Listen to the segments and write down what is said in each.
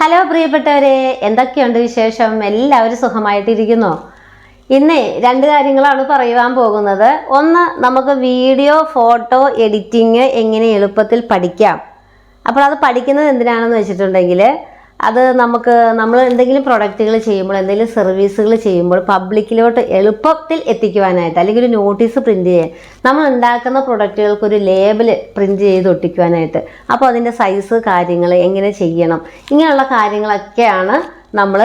Hello പ്രിയപ്പെട്ടവരെ എന്തൊക്കെയുണ്ട് വിശേഷം? എല്ലാവരും സുഖമായിട്ടിരിക്കുന്നു. ഇന്ന് രണ്ട് കാര്യങ്ങളാണ് പറയുവാൻ പോകുന്നത്. ഒന്ന് നമുക്ക് വീഡിയോ ഫോട്ടോ എഡിറ്റിംഗ് എങ്ങനെ എളുപ്പത്തിൽ പഠിക്കാം. അപ്പോൾ അത് പഠിക്കുന്നത് എന്തിനാണെന്ന് വെച്ചിട്ടുണ്ടെങ്കിൽ അത് നമുക്ക് നമ്മൾ എന്തെങ്കിലും പ്രൊഡക്റ്റുകൾ ചെയ്യുമ്പോൾ എന്തെങ്കിലും സർവീസുകൾ ചെയ്യുമ്പോൾ പബ്ലിക്കിലോട്ട് എളുപ്പത്തിൽ എത്തിക്കുവാനായിട്ട് അല്ലെങ്കിൽ ഒരു നോട്ടീസ് പ്രിന്റ് ചെയ്യാൻ നമ്മൾ ഉണ്ടാക്കുന്ന പ്രൊഡക്റ്റുകൾക്ക് ഒരു ലേബൽ പ്രിന്റ് ചെയ്ത് ഒട്ടിക്കുവാനായിട്ട്. അപ്പോൾ അതിന്റെ സൈസ് കാര്യങ്ങൾ എങ്ങനെ ചെയ്യണം ഇങ്ങനെയുള്ള കാര്യങ്ങളൊക്കെയാണ് നമ്മൾ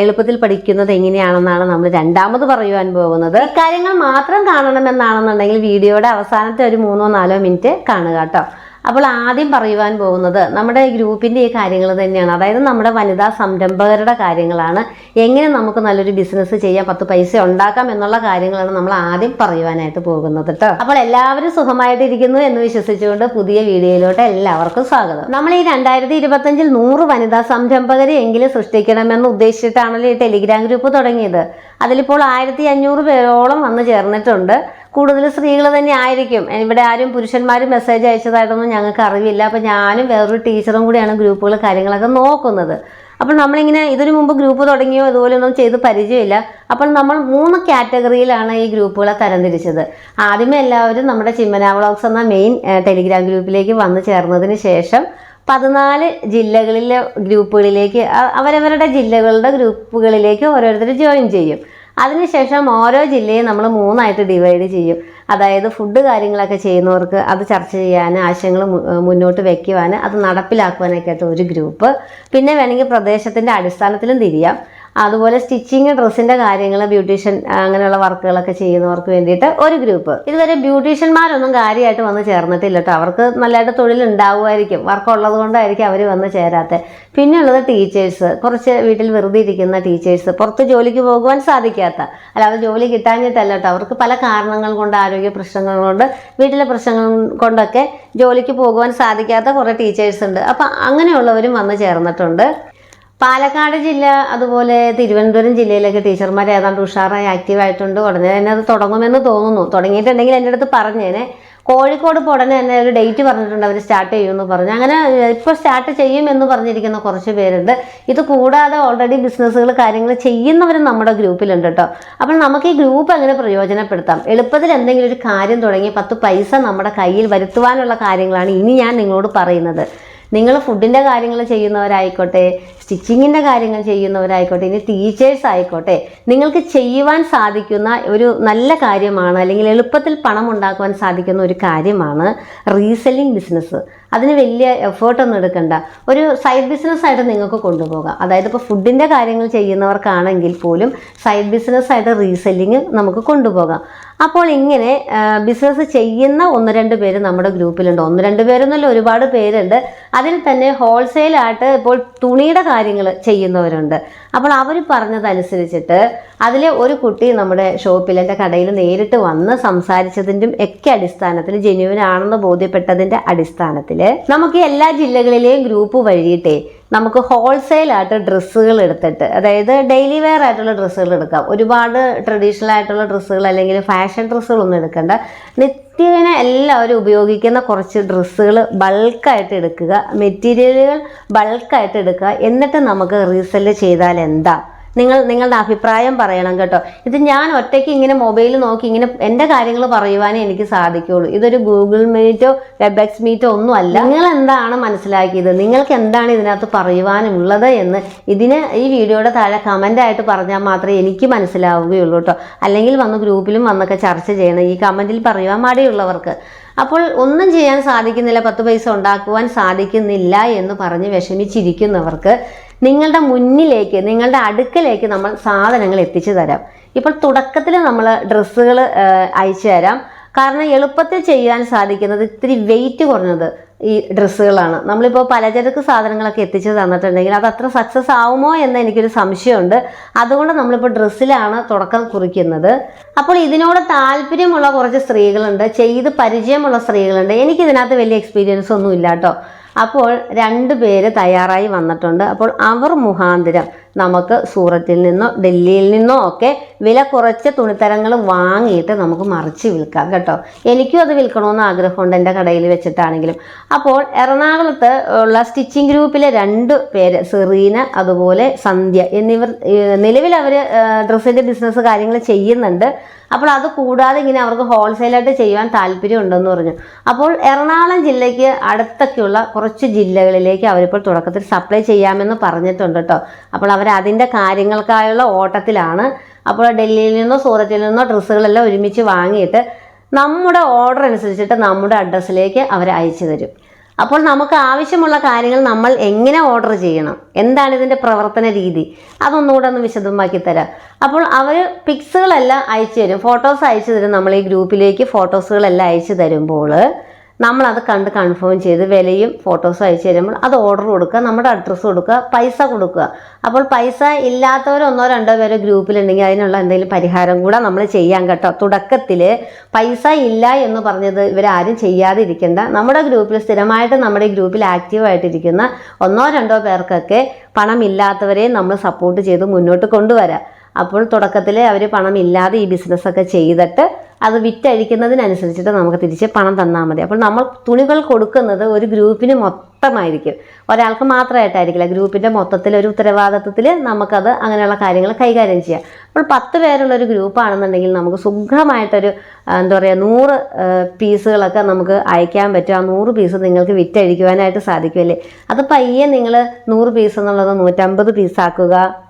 എളുപ്പത്തിൽ പഠിക്കുന്നത് എങ്ങനെയാണെന്നാണ് നമ്മൾ രണ്ടാമത് പറയുവാൻ പോകുന്നത്. കാര്യങ്ങൾ മാത്രം കാണണമെന്നാണെന്നുണ്ടെങ്കിൽ വീഡിയോയുടെ അവസാനത്തെ ഒരു മൂന്നോ നാലോ മിനിറ്റ് കാണുക കേട്ടോ. അപ്പോൾ ആദ്യം പറയുവാൻ പോകുന്നത് നമ്മുടെ ഗ്രൂപ്പിന്റെ ഈ കാര്യങ്ങൾ തന്നെയാണ്. അതായത് നമ്മുടെ വനിതാ സംരംഭകരുടെ കാര്യങ്ങളാണ്. എങ്ങനെ നമുക്ക് നല്ലൊരു ബിസിനസ് ചെയ്യാം പത്ത് പൈസ ഉണ്ടാക്കാം എന്നുള്ള കാര്യങ്ങളാണ് നമ്മൾ ആദ്യം പറയുവാനായിട്ട് പോകുന്നത് കേട്ടോ. അപ്പോൾ എല്ലാവരും സുഖമായിട്ടിരിക്കുന്നു എന്ന് വിശ്വസിച്ചുകൊണ്ട് പുതിയ വീഡിയോയിലോട്ട് എല്ലാവർക്കും സ്വാഗതം. നമ്മൾ ഈ രണ്ടായിരത്തി ഇരുപത്തഞ്ചിൽ നൂറ് വനിതാ സംരംഭകരെ എങ്കിലും സൃഷ്ടിക്കണമെന്ന് ഉദ്ദേശിച്ചിട്ടാണല്ലോ ഈ ടെലിഗ്രാം ഗ്രൂപ്പ് തുടങ്ങിയത്. അതിലിപ്പോൾ ആയിരത്തി അഞ്ഞൂറ് പേരോളം വന്ന് ചേർന്നിട്ടുണ്ട്. കൂടുതൽ സ്ത്രീകൾ തന്നെ ആയിരിക്കും. ഇവിടെ ആരും പുരുഷന്മാരും മെസ്സേജ് അയച്ചതായിട്ടൊന്നും ഞങ്ങൾക്ക് അറിവില്ല. അപ്പോൾ ഞാനും വേറൊരു ടീച്ചറും കൂടിയാണ് ഗ്രൂപ്പുകൾ കാര്യങ്ങളൊക്കെ നോക്കുന്നത്. അപ്പോൾ നമ്മളിങ്ങനെ ഇതിനു മുമ്പ് ഗ്രൂപ്പ് തുടങ്ങിയോ ഇതുപോലെയൊന്നും ചെയ്ത് പരിചയമില്ല. അപ്പോൾ നമ്മൾ മൂന്ന് കാറ്റഗറിയിലാണ് ഈ ഗ്രൂപ്പുകളെ തരംതിരിച്ചത്. ആദ്യമേ എല്ലാവരും നമ്മുടെ ചിമ്മന വ്ളോഗ്സ് എന്ന മെയിൻ ടെലിഗ്രാം ഗ്രൂപ്പിലേക്ക് വന്നു ചേർന്നതിന് ശേഷം പതിനാല് ജില്ലകളിലെ ഗ്രൂപ്പുകളിലേക്ക് അവരവരുടെ ജില്ലകളുടെ ഗ്രൂപ്പുകളിലേക്ക് ഓരോരുത്തർ ജോയിൻ ചെയ്യും. അതിനുശേഷം ഓരോ ജില്ലയും നമ്മൾ മൂന്നായിട്ട് ഡിവൈഡ് ചെയ്യും. അതായത് ഫുഡ് കാര്യങ്ങളൊക്കെ ചെയ്യുന്നവർക്ക് അത് ചർച്ച ചെയ്യാൻ ആശയങ്ങൾ മുന്നോട്ട് വയ്ക്കുവാൻ അത് നടപ്പിലാക്കുവാനൊക്കെ ആയിട്ട് ഒരു ഗ്രൂപ്പ് പിന്നെ വേണമെങ്കിൽ പ്രദേശത്തിന്റെ അടിസ്ഥാനത്തിലും തിരിയാം. അതുപോലെ സ്റ്റിച്ചിങ് ഡ്രസ്സിന്റെ കാര്യങ്ങൾ ബ്യൂട്ടീഷ്യൻ അങ്ങനെയുള്ള വർക്കുകളൊക്കെ ചെയ്യുന്നവർക്ക് വേണ്ടിയിട്ട് ഒരു ഗ്രൂപ്പ്. ഇതുവരെ ബ്യൂട്ടീഷ്യന്മാരൊന്നും കാര്യമായിട്ട് വന്ന് ചേർന്നിട്ടില്ല കേട്ടോ അവർക്ക് നല്ലതായിട്ട് തൊഴിൽ ഉണ്ടാവുമായിരിക്കും വർക്ക് ഉള്ളത് കൊണ്ടായിരിക്കും അവർ വന്ന് ചേരാത്തത് പിന്നെയുള്ളത് ടീച്ചേഴ്സ്. കുറച്ച് വീട്ടിൽ വെറുതെ ഇരിക്കുന്ന ടീച്ചേഴ്സ്. പുറത്ത് ജോലിക്ക് പോകുവാൻ സാധിക്കാത്ത. അല്ലാതെ ജോലി കിട്ടാഞ്ഞിട്ടല്ല കേട്ടോ അവർക്ക് പല കാരണങ്ങൾ കൊണ്ട് ആരോഗ്യ പ്രശ്നങ്ങൾ കൊണ്ട് വീട്ടിലെ പ്രശ്നങ്ങൾ കൊണ്ടൊക്കെ ജോലിക്ക് പോകുവാൻ സാധിക്കാത്ത കുറേ ടീച്ചേഴ്സ് ഉണ്ട്. അപ്പം അങ്ങനെയുള്ളവരും വന്ന് ചേർന്നിട്ടുണ്ട്. പാലക്കാട് ജില്ല അതുപോലെ തിരുവനന്തപുരം ജില്ലയിലൊക്കെ ടീച്ചർമാർ ഏതാണ്ട് ഉഷാറായി ആക്റ്റീവ് ആയിട്ടുണ്ട്. ഉടനെ തന്നെ അത് തുടങ്ങുമെന്ന് തോന്നുന്നു. തുടങ്ങിയിട്ടുണ്ടെങ്കിൽ എന്റെ അടുത്ത് പറഞ്ഞേനെ. കോഴിക്കോട് ഉടനെ തന്നെ ഒരു ഡേറ്റ് പറഞ്ഞിട്ടുണ്ട്. അവർ സ്റ്റാർട്ട് ചെയ്യുമെന്ന് പറഞ്ഞു. അങ്ങനെ ഇപ്പോൾ സ്റ്റാർട്ട് ചെയ്യും എന്ന് പറഞ്ഞിരിക്കുന്ന കുറച്ച് പേരുണ്ട്. ഇത് കൂടാതെ ഓൾറെഡി ബിസിനസ്സുകൾ കാര്യങ്ങൾ ചെയ്യുന്നവരും നമ്മുടെ ഗ്രൂപ്പിലുണ്ട് കേട്ടോ അപ്പോൾ നമുക്ക് ഈ ഗ്രൂപ്പ് എങ്ങനെ പ്രയോജനപ്പെടുത്താം? എളുപ്പത്തിൽ എന്തെങ്കിലും ഒരു കാര്യം തുടങ്ങി പത്ത് പൈസ നമ്മുടെ കയ്യിൽ വരുത്തുവാനുള്ള കാര്യങ്ങളാണ് ഇനി ഞാൻ നിങ്ങളോട് പറയുന്നത്. നിങ്ങൾ ഫുഡിന്റെ കാര്യങ്ങൾ ചെയ്യുന്നവരായിക്കോട്ടെ സ്റ്റിച്ചിങ്ങിന്റെ കാര്യങ്ങൾ ചെയ്യുന്നവരായിക്കോട്ടെ ഇനി ടീച്ചേഴ്സ് ആയിക്കോട്ടെ നിങ്ങൾക്ക് ചെയ്യുവാൻ സാധിക്കുന്ന ഒരു നല്ല കാര്യമാണ് അല്ലെങ്കിൽ എളുപ്പത്തിൽ പണം ഉണ്ടാക്കുവാൻ സാധിക്കുന്ന ഒരു കാര്യമാണ് റീസെല്ലിംഗ് ബിസിനസ് അതിന് വലിയ എഫേർട്ടൊന്നും എടുക്കണ്ട. ഒരു സൈഡ് ബിസിനസ് ആയിട്ട് നിങ്ങൾക്ക് കൊണ്ടുപോകാം. അതായത് ഇപ്പോൾ ഫുഡിന്റെ കാര്യങ്ങൾ ചെയ്യുന്നവർക്കാണെങ്കിൽ പോലും സൈഡ് ബിസിനസ് ആയിട്ട് റീസെല്ലിങ് നമുക്ക് കൊണ്ടുപോകാം. അപ്പോൾ ഇങ്ങനെ ബിസിനസ് ചെയ്യുന്ന ഒന്ന് രണ്ട് പേര് നമ്മുടെ ഗ്രൂപ്പിലുണ്ട്. ഒന്ന് രണ്ട് പേരെന്നല്ല ഒരുപാട് പേരുണ്ട്. അതിൽ തന്നെ ഹോൾസെയിലായിട്ട് ഇപ്പോൾ തുണിയുടെ കാര്യങ്ങൾ ചെയ്യുന്നവരുണ്ട്. അപ്പോൾ അവർ പറഞ്ഞതനുസരിച്ചിട്ട് അതിലെ ഒരു കുട്ടി നമ്മുടെ ഷോപ്പിൽ എന്റെ കടയിൽ നേരിട്ട് വന്ന് സംസാരിച്ചതിന്റെയും ഒക്കെ അടിസ്ഥാനത്തിൽ ജെന്യുവിനാണെന്ന് ബോധ്യപ്പെട്ടതിന്റെ അടിസ്ഥാനത്തിൽ നമുക്ക് എല്ലാ ജില്ലകളിലെയും ഗ്രൂപ്പ് വഴിയിട്ടേ നമുക്ക് ഹോൾസെയിലായിട്ട് ഡ്രസ്സുകൾ എടുത്തിട്ട് അതായത് ഡെയിലി വെയർ ആയിട്ടുള്ള ഡ്രസ്സുകൾ എടുക്കാം. ഒരുപാട് ട്രഡീഷണൽ ആയിട്ടുള്ള ഡ്രസ്സുകൾ അല്ലെങ്കിൽ ഫാഷൻ ഡ്രസ്സുകളൊന്നും എടുക്കണ്ട. നിത്യേന എല്ലാവരും ഉപയോഗിക്കുന്ന കുറച്ച് ഡ്രസ്സുകൾ ബൾക്കായിട്ട് എടുക്കുക. മെറ്റീരിയലുകൾ ബൾക്കായിട്ട് എടുക്കുക. എന്നിട്ട് നമുക്ക് റീസെൽ ചെയ്താൽ എന്താ? നിങ്ങൾ നിങ്ങളുടെ അഭിപ്രായം പറയണം കേട്ടോ. ഇത് ഞാൻ ഒറ്റയ്ക്ക് ഇങ്ങനെ മൊബൈൽ നോക്കി ഇങ്ങനെ എന്റെ കാര്യങ്ങൾ പറയുവാനേ എനിക്ക് സാധിക്കുകയുള്ളൂ ഇതൊരു ഗൂഗിൾ മീറ്റോ വെബെക്സ് മീറ്റോ ഒന്നും അല്ല. നിങ്ങൾ എന്താണ് മനസ്സിലാക്കിയത്? നിങ്ങൾക്ക് എന്താണ് ഇതിനകത്ത് പറയുവാനുള്ളത് എന്ന് ഇതിന് ഈ വീഡിയോയുടെ താഴെ കമന്റ് ആയിട്ട് പറഞ്ഞാൽ മാത്രമേ എനിക്ക് മനസ്സിലാവുകയുള്ളൂ കേട്ടോ. അല്ലെങ്കിൽ വന്ന് ഗ്രൂപ്പിലും വന്നൊക്കെ ചർച്ച ചെയ്യണം. ഈ കമന്റിൽ പറയുവാൻ മടിയുള്ളവർക്ക്. അപ്പോൾ ഒന്നും ചെയ്യാൻ സാധിക്കുന്നില്ല. പത്ത് പൈസ ഉണ്ടാക്കുവാൻ സാധിക്കുന്നില്ല എന്ന് പറഞ്ഞ് വിഷമിച്ചിരിക്കുന്നവർക്ക് നിങ്ങളുടെ മുന്നിലേക്ക് നിങ്ങളുടെ അടുക്കലേക്ക് നമ്മൾ സാധനങ്ങൾ എത്തിച്ചു തരാം. ഇപ്പോൾ തുടക്കത്തിൽ നമ്മൾ ഡ്രസ്സുകൾ അയച്ചു തരാം. കാരണം എളുപ്പത്തിൽ ചെയ്യാൻ സാധിക്കുന്നത് ഇത്തിരി വെയിറ്റ് കുറഞ്ഞത് ഈ ഡ്രസ്സുകളാണ്. നമ്മളിപ്പോൾ പലചരക്ക് സാധനങ്ങളൊക്കെ എത്തിച്ചു തന്നിട്ടുണ്ടെങ്കിൽ അത് അത്ര സക്സസ് ആവുമോ എന്ന് എനിക്കൊരു സംശയമുണ്ട്. അതുകൊണ്ട് നമ്മളിപ്പോൾ ഡ്രസ്സിലാണ് തുടക്കം കുറിക്കുന്നത്. അപ്പോൾ ഇതിനോട് താല്പര്യമുള്ള കുറച്ച് സ്ത്രീകളുണ്ട്. ചെയ്ത് പരിചയമുള്ള സ്ത്രീകളുണ്ട്. എനിക്കിതിനകത്ത് വലിയ എക്സ്പീരിയൻസ് ഒന്നും ഇല്ല കേട്ടോ. അപ്പോൾ രണ്ട് പേര് തയ്യാറായി വന്നിട്ടുണ്ട്. അപ്പോൾ അവർ മുഖാന്തരം നമുക്ക് സൂറത്തിൽ നിന്നോ ഡൽഹിയിൽ നിന്നോ ഒക്കെ വില കുറച്ച് തുണിത്തരങ്ങൾ വാങ്ങിയിട്ട് നമുക്ക് മറിച്ച് വിൽക്കാം കേട്ടോ. എനിക്കും അത് വിൽക്കണമെന്ന് ആഗ്രഹമുണ്ട് എന്റെ കടയിൽ വെച്ചിട്ടാണെങ്കിലും. അപ്പോൾ എറണാകുളത്ത് ഉള്ള സ്റ്റിച്ചിങ് ഗ്രൂപ്പിലെ രണ്ട് പേര് സെറീന അതുപോലെ സന്ധ്യ എന്നിവർ നിലവിൽ അവർ ഡ്രസ്സിന്റെ ബിസിനസ് കാര്യങ്ങൾ ചെയ്യുന്നുണ്ട്. അപ്പോൾ അത് കൂടാതെ ഇങ്ങനെ അവർക്ക് ഹോൾസെയിലായിട്ട് ചെയ്യുവാൻ താല്പര്യം ഉണ്ടെന്ന് പറഞ്ഞു. അപ്പോൾ എറണാകുളം ജില്ലയ്ക്ക് അടുത്തൊക്കെയുള്ള കുറച്ച് ജില്ലകളിലേക്ക് അവരിപ്പോൾ തുടക്കത്തിൽ സപ്ലൈ ചെയ്യാമെന്ന് പറഞ്ഞിട്ടുണ്ട് കേട്ടോ. അപ്പോൾ അവർ അതിന്റെ കാര്യങ്ങൾക്കായുള്ള ഓട്ടത്തിലാണ്. അപ്പോൾ ഡൽഹിയിൽ നിന്നോ സൂറത്തിൽ നിന്നോ ഡ്രസ്സുകളെല്ലാം ഒരുമിച്ച് വാങ്ങിയിട്ട് നമ്മുടെ ഓർഡർ അനുസരിച്ചിട്ട് നമ്മുടെ അഡ്രസ്സിലേക്ക് അവർ അയച്ചു തരും. അപ്പോൾ നമുക്ക് ആവശ്യമുള്ള കാര്യങ്ങൾ നമ്മൾ എങ്ങനെ ഓർഡർ ചെയ്യണം? എന്താണ് ഇതിന്റെ പ്രവർത്തന രീതി? അതൊന്നുകൂടെ ഒന്ന് വിശദമാക്കി തരാം. അപ്പോൾ അവർ പിക്സുകളെല്ലാം അയച്ചു തരും. ഫോട്ടോസ് അയച്ചു തരും. നമ്മൾ ഈ ഗ്രൂപ്പിലേക്ക് ഫോട്ടോസുകളെല്ലാം അയച്ചു തരുമ്പോൾ നമ്മളത് കണ്ട് കൺഫേം ചെയ്ത് വിലയും ഫോട്ടോസും അയച്ചു തരുമ്പോൾ അത് ഓർഡർ കൊടുക്കുക നമ്മുടെ അഡ്രസ്സ് കൊടുക്കുക പൈസ കൊടുക്കുക. അപ്പോൾ പൈസ ഇല്ലാത്തവർ ഒന്നോ രണ്ടോ പേരോ ഗ്രൂപ്പിലുണ്ടെങ്കിൽ അതിനുള്ള എന്തെങ്കിലും പരിഹാരം കൂടെ നമ്മൾ ചെയ്യാൻ കേട്ടോ. തുടക്കത്തിൽ പൈസ ഇല്ല എന്ന് പറഞ്ഞത് ഇവരാരും ചെയ്യാതിരിക്കേണ്ട. നമ്മുടെ ഗ്രൂപ്പിൽ സ്ഥിരമായിട്ട് നമ്മുടെ ഗ്രൂപ്പിൽ ആക്റ്റീവായിട്ടിരിക്കുന്ന ഒന്നോ രണ്ടോ പേർക്കൊക്കെ പണമില്ലാത്തവരെ നമ്മൾ സപ്പോർട്ട് ചെയ്ത് മുന്നോട്ട് കൊണ്ടുവരാം. അപ്പോൾ തുടക്കത്തിൽ അവർ പണമില്ലാതെ ഈ ബിസിനസ്സൊക്കെ ചെയ്തിട്ട് അത് വിറ്റഴിക്കുന്നതിനനുസരിച്ചിട്ട് നമുക്ക് തിരിച്ച് പണം തന്നാൽ മതി. അപ്പോൾ നമ്മൾ തുണികൾ കൊടുക്കുന്നത് ഒരു ഗ്രൂപ്പിന് മൊത്തമായിരിക്കും. ഒരാൾക്ക് മാത്രമായിട്ടായിരിക്കില്ല. ഗ്രൂപ്പിന്റെ മൊത്തത്തിൽ ഒരു ഉത്തരവാദിത്വത്തിൽ നമുക്കത് അങ്ങനെയുള്ള കാര്യങ്ങൾ കൈകാര്യം ചെയ്യാം. അപ്പോൾ പത്ത് പേരുള്ള ഒരു ഗ്രൂപ്പാണെന്നുണ്ടെങ്കിൽ നമുക്ക് സുഖമായിട്ടൊരു എന്താ പറയുക നൂറ് പീസുകളൊക്കെ നമുക്ക് അയക്കാൻ പറ്റും. ആ നൂറ് പീസ് നിങ്ങൾക്ക് വിറ്റഴിക്കുവാനായിട്ട് സാധിക്കുമല്ലേ? അത് പയ്യെ നിങ്ങൾ നൂറ് പീസ് എന്നുള്ളത് നൂറ്റമ്പത് പീസാക്കുക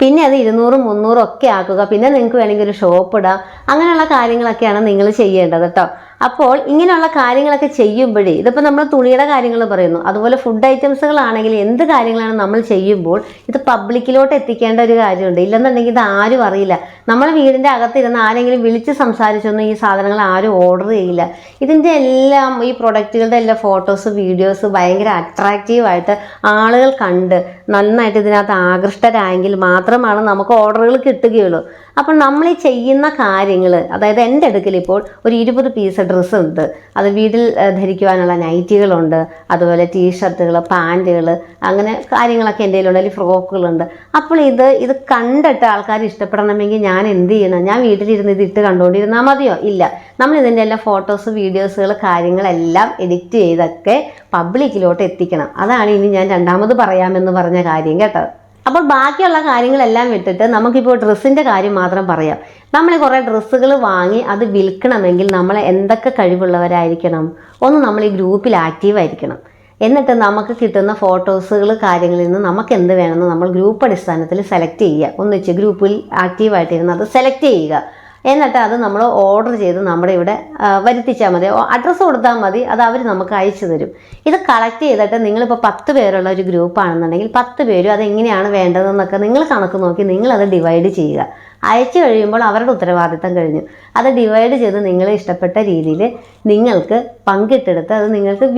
പിന്നെ അത് ഇരുന്നൂറും മുന്നൂറും ഒക്കെ ആക്കുക. പിന്നെ നിങ്ങൾക്ക് വേണമെങ്കിൽ ഒരു ഷോപ്പ് ഇടാം. അങ്ങനെയുള്ള കാര്യങ്ങളൊക്കെയാണ് നിങ്ങൾ ചെയ്യേണ്ടത് കേട്ടോ അപ്പോൾ ഇങ്ങനെയുള്ള കാര്യങ്ങളൊക്കെ ചെയ്യുമ്പോഴേ ഇതിപ്പോൾ നമ്മൾ തുണിയുടെ കാര്യങ്ങൾ പറയുന്നു. അതുപോലെ ഫുഡ് ഐറ്റംസുകളാണെങ്കിൽ എന്ത് കാര്യങ്ങളാണ് നമ്മൾ ചെയ്യുമ്പോൾ ഇത് പബ്ലിക്കിലോട്ട് എത്തിക്കേണ്ട ഒരു കാര്യമുണ്ട്. ഇല്ലെന്നുണ്ടെങ്കിൽ ഇത് ആരും അറിയില്ല. നമ്മൾ വീടിന്റെ അകത്തിരുന്ന് ആരെങ്കിലും വിളിച്ച് സംസാരിച്ചൊന്നും ഈ സാധനങ്ങൾ ആരും ഓർഡർ ചെയ്യില്ല. ഇതിന്റെ എല്ലാം ഈ പ്രൊഡക്റ്റുകളുടെ എല്ലാ ഫോട്ടോസ് വീഡിയോസ് ഭയങ്കര അട്രാക്റ്റീവായിട്ട് ആളുകൾ കണ്ട് നന്നായിട്ട് ഇതിനകത്ത് ആകൃഷ്ടരായെങ്കിൽ മാത്രമാണ് നമുക്ക് ഓർഡറുകൾ കിട്ടുകയുള്ളൂ. അപ്പോൾ നമ്മൾ ഈ ചെയ്യുന്ന കാര്യങ്ങൾ അതായത് എന്റെ അടുക്കൽ ഇപ്പോൾ ഒരു ഇരുപത് പീസ് ഡ്രസ്സ് ഉണ്ട് അത് വീട്ടിൽ ധരിക്കുവാനുള്ള നൈറ്റികളുണ്ട്. അതുപോലെ ടീഷർട്ടുകൾ പാന്റുകൾ അങ്ങനെ കാര്യങ്ങളൊക്കെ എന്റെ കയ്യിലുണ്ട്. അല്ലെങ്കിൽ ഫ്രോക്കുകളുണ്ട്. അപ്പോൾ ഇത് ഇത് കണ്ടിട്ട് ആൾക്കാർ ഇഷ്ടപ്പെടണമെങ്കിൽ ഞാൻ എന്ത് ചെയ്യണം? ഞാൻ വീട്ടിലിരുന്ന് ഇത് ഇട്ട് കണ്ടുകൊണ്ടിരുന്നാൽ മതിയോ? ഇല്ല. നമ്മൾ ഇതിന്റെ എല്ലാ ഫോട്ടോസ് വീഡിയോസുകൾ കാര്യങ്ങളെല്ലാം എഡിറ്റ് ചെയ്തൊക്കെ പബ്ലിക്കിലോട്ട് എത്തിക്കണം. അതാണ് ഇനി ഞാൻ രണ്ടാമത് പറയാമെന്ന് പറഞ്ഞ കാര്യം കേട്ടോ. അപ്പോൾ ബാക്കിയുള്ള കാര്യങ്ങളെല്ലാം വിട്ടിട്ട് നമുക്കിപ്പോൾ ഡ്രസ്സിന്റെ കാര്യം മാത്രം പറയാം. നമ്മൾ കുറേ ഡ്രസ്സുകൾ വാങ്ങി അത് വിൽക്കണമെങ്കിൽ നമ്മൾ എന്തൊക്കെ കഴിവുള്ളവരായിരിക്കണം? ഒന്ന് നമ്മൾ ഈ ഗ്രൂപ്പിൽ ആക്റ്റീവ് ആയിരിക്കണം. എന്നിട്ട് നമുക്ക് കിട്ടുന്ന ഫോട്ടോസുകൾ കാര്യങ്ങളിൽ നിന്ന് നമുക്ക് എന്ത് വേണമെന്ന് നമ്മൾ ഗ്രൂപ്പ് അടിസ്ഥാനത്തിൽ സെലക്ട് ചെയ്യുക. ഒന്നിച്ച് ഗ്രൂപ്പിൽ ആക്റ്റീവായിട്ടിരുന്ന് അത് സെലക്ട് ചെയ്യുക. എന്നിട്ട് അത് നമ്മൾ ഓർഡർ ചെയ്ത് നമ്മുടെ ഇവിടെ വരുത്തിച്ചാൽ മതി. അഡ്രസ്സ് കൊടുത്താൽ മതി അത് അവർ നമുക്ക് അയച്ചു തരും. ഇത് കളക്ട് ചെയ്തിട്ട് നിങ്ങളിപ്പോൾ പത്ത് പേരുള്ള ഒരു ഗ്രൂപ്പ് ആണെന്നുണ്ടെങ്കിൽ പത്ത് പേരും അതെങ്ങനെയാണ് വേണ്ടതെന്നൊക്കെ നിങ്ങൾ കണക്ക് നോക്കി നിങ്ങളത് ഡിവൈഡ് ചെയ്യുക. അയച്ചു കഴിയുമ്പോൾ അവരുടെ ഉത്തരവാദിത്തം കഴിഞ്ഞു. അത് ഡിവൈഡ് ചെയ്ത് നിങ്ങൾ ഇഷ്ടപ്പെട്ട രീതിയിൽ നിങ്ങൾക്ക് പങ്കിട്ടെടുത്ത് അത് നിങ്ങൾക്ക്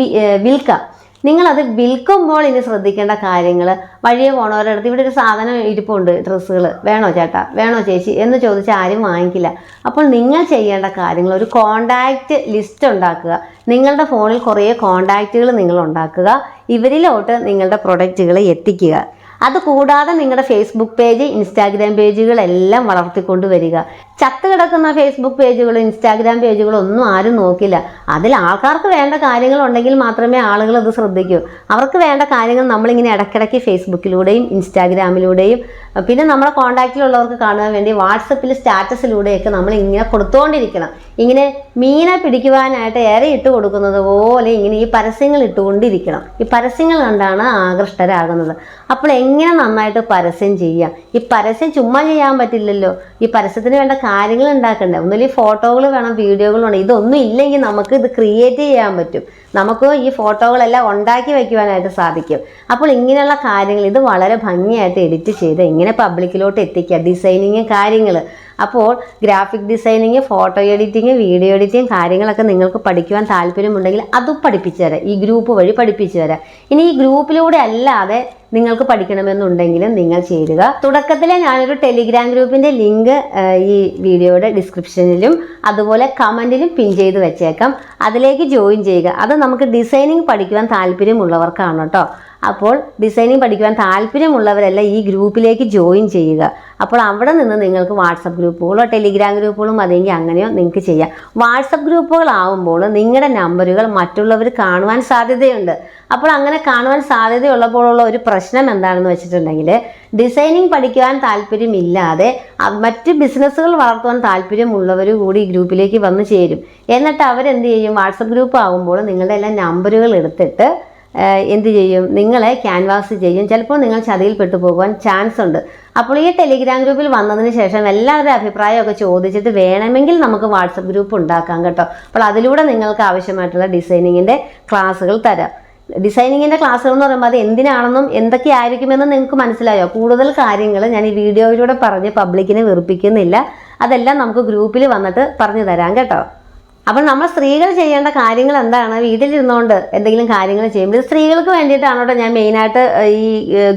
വിൽക്കാം. നിങ്ങളത് വിൽക്കുമ്പോൾ ഇനി ശ്രദ്ധിക്കേണ്ട കാര്യങ്ങൾ വഴിയെ പോണവരുടെ അടുത്ത് ഇവിടെ ഒരു സാധനം ഇരിപ്പുണ്ട് ഡ്രസ്സുകൾ വേണോ ചേട്ടാ? വേണോ ചേച്ചി? എന്ന് ചോദിച്ചാൽ ആരും വാങ്ങിക്കില്ല. അപ്പോൾ നിങ്ങൾ ചെയ്യേണ്ട കാര്യങ്ങൾ ഒരു കോണ്ടാക്റ്റ് ലിസ്റ്റ് ഉണ്ടാക്കുക. നിങ്ങളുടെ ഫോണിൽ കുറേ കോണ്ടാക്റ്റുകൾ നിങ്ങൾ ഉണ്ടാക്കുക. ഇവരിലോട്ട് നിങ്ങളുടെ പ്രൊഡക്റ്റുകൾ എത്തിക്കുക. അതുകൂടാതെ നിങ്ങളുടെ ഫേസ്ബുക്ക് പേജ് ഇൻസ്റ്റാഗ്രാം പേജുകളെല്ലാം വളർത്തിക്കൊണ്ട് വരിക. ചത്ത് കിടക്കുന്ന ഫേസ്ബുക്ക് പേജുകളും ഇൻസ്റ്റാഗ്രാം പേജുകളും ഒന്നും ആരും നോക്കില്ല. അതിൽ ആൾക്കാർക്ക് വേണ്ട കാര്യങ്ങൾ ഉണ്ടെങ്കിൽ മാത്രമേ ആളുകൾ അത് ശ്രദ്ധിക്കൂ. അവർക്ക് വേണ്ട കാര്യങ്ങൾ നമ്മളിങ്ങനെ ഇടയ്ക്കിടയ്ക്ക് ഫേസ്ബുക്കിലൂടെയും ഇൻസ്റ്റാഗ്രാമിലൂടെയും പിന്നെ നമ്മുടെ കോൺടാക്റ്റിലുള്ളവർക്ക് കാണുവാൻ വേണ്ടി വാട്സപ്പിൽ സ്റ്റാറ്റസിലൂടെയൊക്കെ നമ്മൾ ഇങ്ങനെ കൊടുത്തുകൊണ്ടിരിക്കണം ഇങ്ങനെ മീനെ പിടിക്കുവാനായിട്ട് ഏറെ ഇട്ട് കൊടുക്കുന്നത് പോലെ ഇങ്ങനെ ഈ പരസ്യങ്ങൾ ഇട്ടുകൊണ്ടിരിക്കണം. ഈ പരസ്യങ്ങൾ കണ്ടാണ് ആകൃഷ്ടരാകുന്നത്. അപ്പോൾ എങ്ങനെ നന്നായിട്ട് പരസ്യം ചെയ്യാം ഈ പരസ്യം ചുമ്മാ ചെയ്യാൻ പറ്റില്ലല്ലോ. ഈ പരസ്യത്തിന് വേണ്ട കാര്യങ്ങൾ ഉണ്ടാക്കണ്ടേ? ഒന്നുമില്ലെങ്കിൽ ഫോട്ടോകൾ വേണം വീഡിയോകൾ വേണം. ഇതൊന്നും ഇല്ലെങ്കിൽ നമുക്ക് ഇത് ക്രിയേറ്റ് ചെയ്യാൻ പറ്റും. നമുക്ക് ഈ ഫോട്ടോകളെല്ലാം ഉണ്ടാക്കി വയ്ക്കുവാനായിട്ട് സാധിക്കും. അപ്പോൾ ഇങ്ങനെയുള്ള കാര്യങ്ങൾ ഇത് വളരെ ഭംഗിയായിട്ട് എഡിറ്റ് ചെയ്ത് ഇങ്ങനെ പബ്ലിക്കിലോട്ട് എത്തിക്കുക. ഡിസൈനിങ് കാര്യങ്ങൾ. അപ്പോൾ graphic designing photo editing video editing കാര്യങ്ങളൊക്കെ നിങ്ങൾക്ക് പഠിക്കുവാൻ താല്പര്യമുണ്ടെങ്കിൽ അതും പഠിപ്പിച്ചു തരാം. ഈ ഗ്രൂപ്പ് വഴി പഠിപ്പിച്ചു തരാം. ഇനി ഈ ഗ്രൂപ്പിലൂടെ അല്ലാതെ നിങ്ങൾക്ക് പഠിക്കണമെന്നുണ്ടെങ്കിലും നിങ്ങൾ ചേരുക. തുടക്കത്തിലെ ഞാനൊരു ടെലിഗ്രാം ഗ്രൂപ്പിന്റെ ലിങ്ക് ഈ വീഡിയോയുടെ ഡിസ്ക്രിപ്ഷനിലും അതുപോലെ കമന്റിലും പിൻ ചെയ്ത് വെച്ചേക്കാം. അതിലേക്ക് ജോയിൻ ചെയ്യുക. അത് നമുക്ക് ഡിസൈനിങ് പഠിക്കുവാൻ താല്പര്യമുള്ളവർക്കാണ് കേട്ടോ. അപ്പോൾ ഡിസൈനിങ് പഠിക്കുവാൻ താല്പര്യമുള്ളവരെല്ലാം ഈ ഗ്രൂപ്പിലേക്ക് ജോയിൻ ചെയ്യുക. അപ്പോൾ അവിടെ നിന്ന് നിങ്ങൾക്ക് വാട്സപ്പ് ഗ്രൂപ്പുകളോ ടെലിഗ്രാം ഗ്രൂപ്പുകളോ അതെങ്കിൽ അങ്ങനെയോ നിങ്ങൾക്ക് ചെയ്യാം. വാട്സപ്പ് ഗ്രൂപ്പുകളാവുമ്പോൾ നിങ്ങളുടെ നമ്പറുകൾ മറ്റുള്ളവർ കാണുവാൻ സാധ്യതയുണ്ട്. അപ്പോൾ അങ്ങനെ കാണുവാൻ സാധ്യതയുള്ളപ്പോഴുള്ള ഒരു പ്രശ്നം എന്താണെന്ന് വെച്ചിട്ടുണ്ടെങ്കിൽ ഡിസൈനിങ് പഠിക്കുവാൻ താല്പര്യമില്ലാതെ മറ്റ് ബിസിനസ്സുകൾ വളർത്തുവാൻ താല്പര്യമുള്ളവർ കൂടി ഈ ഗ്രൂപ്പിലേക്ക് വന്ന് ചേരും. എന്നിട്ട് അവരെന്ത് ചെയ്യും? വാട്സപ്പ് ഗ്രൂപ്പ് ആകുമ്പോൾ നിങ്ങളുടെ എല്ലാ നമ്പറുകൾ എടുത്തിട്ട് എന്ത് ചെയ്യും? നിങ്ങളെ ക്യാൻവാസ് ചെയ്യും. ചിലപ്പോൾ നിങ്ങൾ ചതിയിൽപ്പെട്ടു പോകുവാൻ ചാൻസ് ഉണ്ട്. അപ്പോൾ ഈ ടെലിഗ്രാം ഗ്രൂപ്പിൽ വന്നതിന് ശേഷം എല്ലാവരുടെ അഭിപ്രായമൊക്കെ ചോദിച്ചിട്ട് വേണമെങ്കിൽ നമുക്ക് വാട്സപ്പ് ഗ്രൂപ്പ് ഉണ്ടാക്കാം കേട്ടോ. അപ്പോൾ അതിലൂടെ നിങ്ങൾക്ക് ആവശ്യമായിട്ടുള്ള ഡിസൈനിങ്ങിന്റെ ക്ലാസ്സുകൾ തരാം. ഡിസൈനിങ്ങിന്റെ ക്ലാസ്സുകൾ എന്ന് പറയുമ്പോൾ അത് എന്തിനാണെന്നും എന്തൊക്കെ ആയിരിക്കുമെന്നും നിങ്ങൾക്ക് മനസ്സിലായോ? കൂടുതൽ കാര്യങ്ങൾ ഞാൻ ഈ വീഡിയോയിലൂടെ പറഞ്ഞ് പബ്ലിക്കിനെ വെറുപ്പിക്കുന്നില്ല. അതെല്ലാം നമുക്ക് ഗ്രൂപ്പിൽ വന്നിട്ട് പറഞ്ഞു തരാം കേട്ടോ. അപ്പോൾ നമ്മൾ സ്ത്രീകൾ ചെയ്യേണ്ട കാര്യങ്ങൾ എന്താണ്? വീട്ടിലിരുന്നുകൊണ്ട് എന്തെങ്കിലും കാര്യങ്ങൾ ചെയ്യുമ്പോൾ സ്ത്രീകൾക്ക് വേണ്ടിയിട്ടാണ് കേട്ടോ ഞാൻ മെയിനായിട്ട് ഈ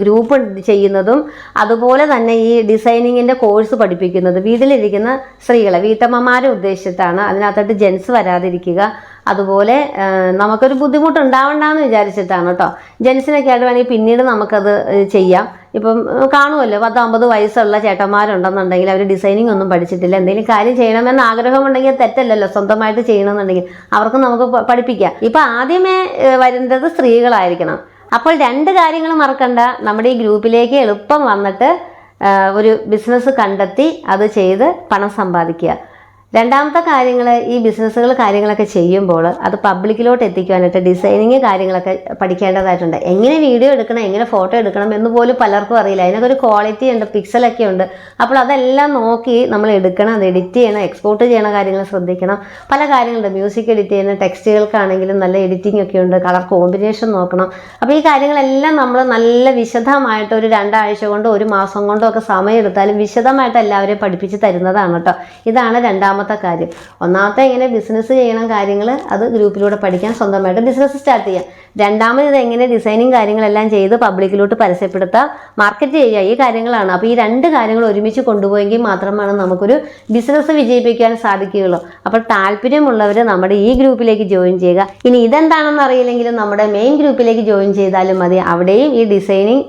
ഗ്രൂപ്പ് ചെയ്യുന്നതും അതുപോലെ തന്നെ ഈ ഡിസൈനിങ്ങിന്റെ കോഴ്സ് പഠിപ്പിക്കുന്നത് വീട്ടിലിരിക്കുന്ന സ്ത്രീകളെ വീട്ടമ്മമാരെ ഉദ്ദേശിച്ചിട്ടാണ്. അതിനകത്തോട്ട് ജെൻസ് വരാതിരിക്കുക. അതുപോലെ നമുക്കൊരു ബുദ്ധിമുട്ട് ഉണ്ടാവണ്ടെന്ന് വിചാരിച്ചിട്ടാണ് കേട്ടോ. ജെൻസിനൊക്കെ ആയിട്ട് വേണമെങ്കിൽ പിന്നീട് നമുക്കത് ചെയ്യാം. ഇപ്പം കാണുമല്ലോ പത്ത് അമ്പത് വയസ്സുള്ള ചേട്ടന്മാരുണ്ടെന്നുണ്ടെങ്കിൽ അവർ ഡിസൈനിങ് ഒന്നും പഠിച്ചിട്ടില്ല. എന്തെങ്കിലും കാര്യം ചെയ്യണമെന്ന് ആഗ്രഹമുണ്ടെങ്കിൽ തെറ്റല്ലല്ലോ സ്വന്തമായിട്ട് ചെയ്യണമെന്നുണ്ടെങ്കിൽ അവർക്ക് നമുക്ക് പഠിപ്പിക്കാം. ഇപ്പം ആദ്യമേ വരുന്നത് സ്ത്രീകളായിരിക്കണം. അപ്പോൾ രണ്ട് കാര്യങ്ങൾ മറക്കണ്ട. നമ്മുടെ ഈ ഗ്രൂപ്പിലേക്ക് എളുപ്പം വന്നിട്ട് ഒരു ബിസിനസ് കണ്ടെത്തി അത് ചെയ്ത് പണം സമ്പാദിക്കുക. രണ്ടാമത്തെ കാര്യങ്ങൾ ഈ ബിസിനസ്സുകൾ കാര്യങ്ങളൊക്കെ ചെയ്യുമ്പോൾ അത് പബ്ലിക്കിലോട്ട് എത്തിക്കുവാനായിട്ട് ഡിസൈനിങ് കാര്യങ്ങളൊക്കെ പഠിക്കേണ്ടതായിട്ടുണ്ട്. എങ്ങനെ വീഡിയോ എടുക്കണം എങ്ങനെ ഫോട്ടോ എടുക്കണം എന്ന് പോലും പലർക്കും അറിയില്ല. അതിനൊക്കെ ഒരു ക്വാളിറ്റി ഉണ്ട് പിക്സലൊക്കെ ഉണ്ട്. അപ്പോൾ അതെല്ലാം നോക്കി നമ്മൾ എടുക്കണം അത് എഡിറ്റ് ചെയ്യണം എക്സ്പോർട്ട് ചെയ്യണ കാര്യങ്ങൾ ശ്രദ്ധിക്കണം. പല കാര്യങ്ങളുണ്ട്. മ്യൂസിക് എഡിറ്റ് ചെയ്യുന്ന ടെക്സ്റ്റുകൾക്കാണെങ്കിലും നല്ല എഡിറ്റിംഗ് ഒക്കെ ഉണ്ട്. കളർ കോമ്പിനേഷൻ നോക്കണം. അപ്പോൾ ഈ കാര്യങ്ങളെല്ലാം നമ്മൾ നല്ല വിശദമായിട്ട് ഒരു രണ്ടാഴ്ച കൊണ്ടോ ഒരു മാസം കൊണ്ടോ ഒക്കെ സമയം എടുത്താലും വിശദമായിട്ട് എല്ലാവരെയും പഠിപ്പിച്ച് തരുന്നതാണ് കേട്ടോ. ഇതാണ് രണ്ടാമത്തെ കാര്യം. ഒന്നാമത്തെ എങ്ങനെ ബിസിനസ് ചെയ്യണം കാര്യങ്ങൾ അത് ഗ്രൂപ്പിലൂടെ പഠിക്കാൻ സ്വന്തമായിട്ട് ബിസിനസ് സ്റ്റാർട്ട് ചെയ്യാം. രണ്ടാമത് ഇത് എങ്ങനെ ഡിസൈനിങ് കാര്യങ്ങളെല്ലാം ചെയ്ത് പബ്ലിക്കിലോട്ട് പരസ്യപ്പെടുത്താം മാർക്കറ്റ് ചെയ്യുക ഈ കാര്യങ്ങളാണ്. അപ്പോൾ ഈ രണ്ട് കാര്യങ്ങൾ ഒരുമിച്ച് കൊണ്ടുപോയെങ്കിൽ മാത്രമാണ് നമുക്കൊരു ബിസിനസ് വിജയിപ്പിക്കാൻ സാധിക്കുകയുള്ളൂ. അപ്പോൾ താല്പര്യമുള്ളവർ നമ്മുടെ ഈ ഗ്രൂപ്പിലേക്ക് ജോയിൻ ചെയ്യുക. ഇനി ഇതെന്താണെന്ന് അറിയില്ലെങ്കിലും നമ്മുടെ മെയിൻ ഗ്രൂപ്പിലേക്ക് ജോയിൻ ചെയ്താലും മതി. അവിടെയും ഈ ഡിസൈനിങ്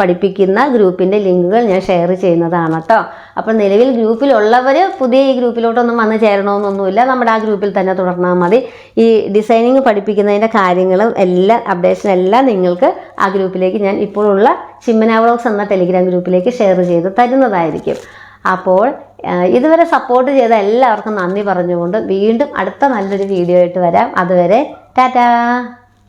പഠിപ്പിക്കുന്ന ഗ്രൂപ്പിന്റെ ലിങ്കുകൾ ഞാൻ ഷെയർ ചെയ്യുന്നതാണ് കേട്ടോ. അപ്പോൾ നിലവിൽ ഗ്രൂപ്പിലുള്ളവർ പുതിയ ഈ ഗ്രൂപ്പിലോട്ടൊന്നും വന്ന് ചേരണമെന്നൊന്നുമില്ല. നമ്മുടെ ആ ഗ്രൂപ്പിൽ തന്നെ തുടർന്നാൽ മതി. ഈ ഡിസൈനിങ് പഠിപ്പിക്കുന്നതിന്റെ കാര്യങ്ങളും എല്ലാ അപ്ഡേഷൻ എല്ലാം നിങ്ങൾക്ക് ആ ഗ്രൂപ്പിലേക്ക് ഞാൻ ഇപ്പോഴുള്ള ചിമ്മന എന്ന ടെലിഗ്രാം ഗ്രൂപ്പിലേക്ക് ഷെയർ ചെയ്ത് തരുന്നതായിരിക്കും. അപ്പോൾ ഇതുവരെ സപ്പോർട്ട് ചെയ്ത എല്ലാവർക്കും നന്ദി പറഞ്ഞുകൊണ്ട് വീണ്ടും അടുത്ത നല്ലൊരു വീഡിയോ ആയിട്ട് വരാം. അതുവരെ ടാറ്റാ!